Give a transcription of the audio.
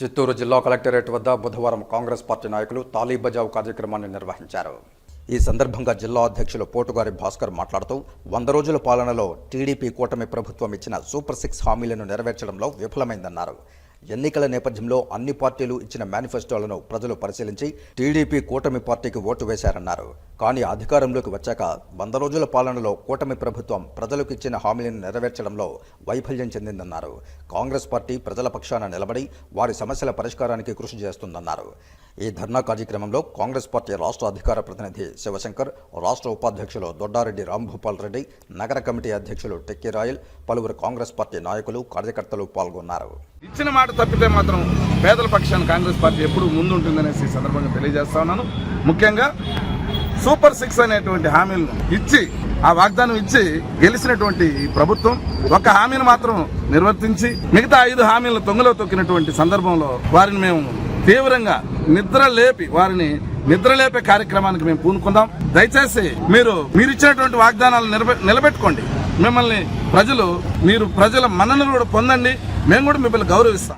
చిత్తూరు జిల్లా కలెక్టరేట్ వద్ద బుధవారం కాంగ్రెస్ పార్టీ నాయకులు తాలీ బజావ్ కార్యక్రమాన్ని నిర్వహించారు. ఈ సందర్భంగా జిల్లా అధ్యక్షులు పోటుగారి భాస్కర్ మాట్లాడుతూ వంద రోజుల పాలనలో టీడీపీ కూటమి ప్రభుత్వం ఇచ్చిన సూపర్ సిక్స్ హామీలను నెరవేర్చడంలో విఫలమైందన్నారు. ఎన్నికల నేపథ్యంలో అన్ని పార్టీలు ఇచ్చిన మేనిఫెస్టోలను ప్రజలు పరిశీలించి టీడీపీ కూటమి పార్టీకి ఓటు వేశారన్నారు. కానీ అధికారంలోకి వచ్చాక వంద రోజుల పాలనలో కూటమి ప్రభుత్వం ప్రజలకు ఇచ్చిన హామీలను నెరవేర్చడంలో వైఫల్యం చెందిందన్నారు. కాంగ్రెస్ పార్టీ ప్రజల పక్షాన నిలబడి వారి సమస్యల పరిష్కారానికి కృషి చేస్తుందన్నారు. ఈ ధర్నా కార్యక్రమంలో కాంగ్రెస్ పార్టీ రాష్ట్ర అధికార ప్రతినిధి శివశంకర్ రాష్ట్ర ఉపాధ్యక్షులు దొడ్డారెడ్డి రాంభూపాల్ రెడ్డి నగర కమిటీ అధ్యక్షులు టెక్కి రాయల్ పలువురు కాంగ్రెస్ పార్టీ నాయకులు కార్యకర్తలు పాల్గొన్నారు. ఇచ్చిన మాట తప్పితే మాత్రం పేదల పక్షాన్ని కాంగ్రెస్ పార్టీ ఎప్పుడు ముందుంటుందనేసి సందర్భంగా తెలియజేస్తా ఉన్నాను. ముఖ్యంగా సూపర్ సిక్స్ అనేటువంటి హామీలను ఇచ్చి ఆ వాగ్దానం ఇచ్చి గెలిచినటువంటి ఈ ప్రభుత్వం ఒక హామీని మాత్రం నిర్వర్తించి మిగతా ఐదు హామీలను తొంగలో తొక్కినటువంటి సందర్భంలో వారిని మేము తీవ్రంగా నిద్ర లేపి వారిని నిద్రలేపే కార్యక్రమానికి మేము పూనుకుందాం. దయచేసి మీరు మీరు ఇచ్చినటువంటి వాగ్దానాలు నిలబె- నిలబెట్టుకోండి. మిమ్మల్ని ప్రజలు మీరు ప్రజల మన్ననలు కూడా పొందండి. మేము కూడా మిమ్మల్ని గౌరవిస్తాం.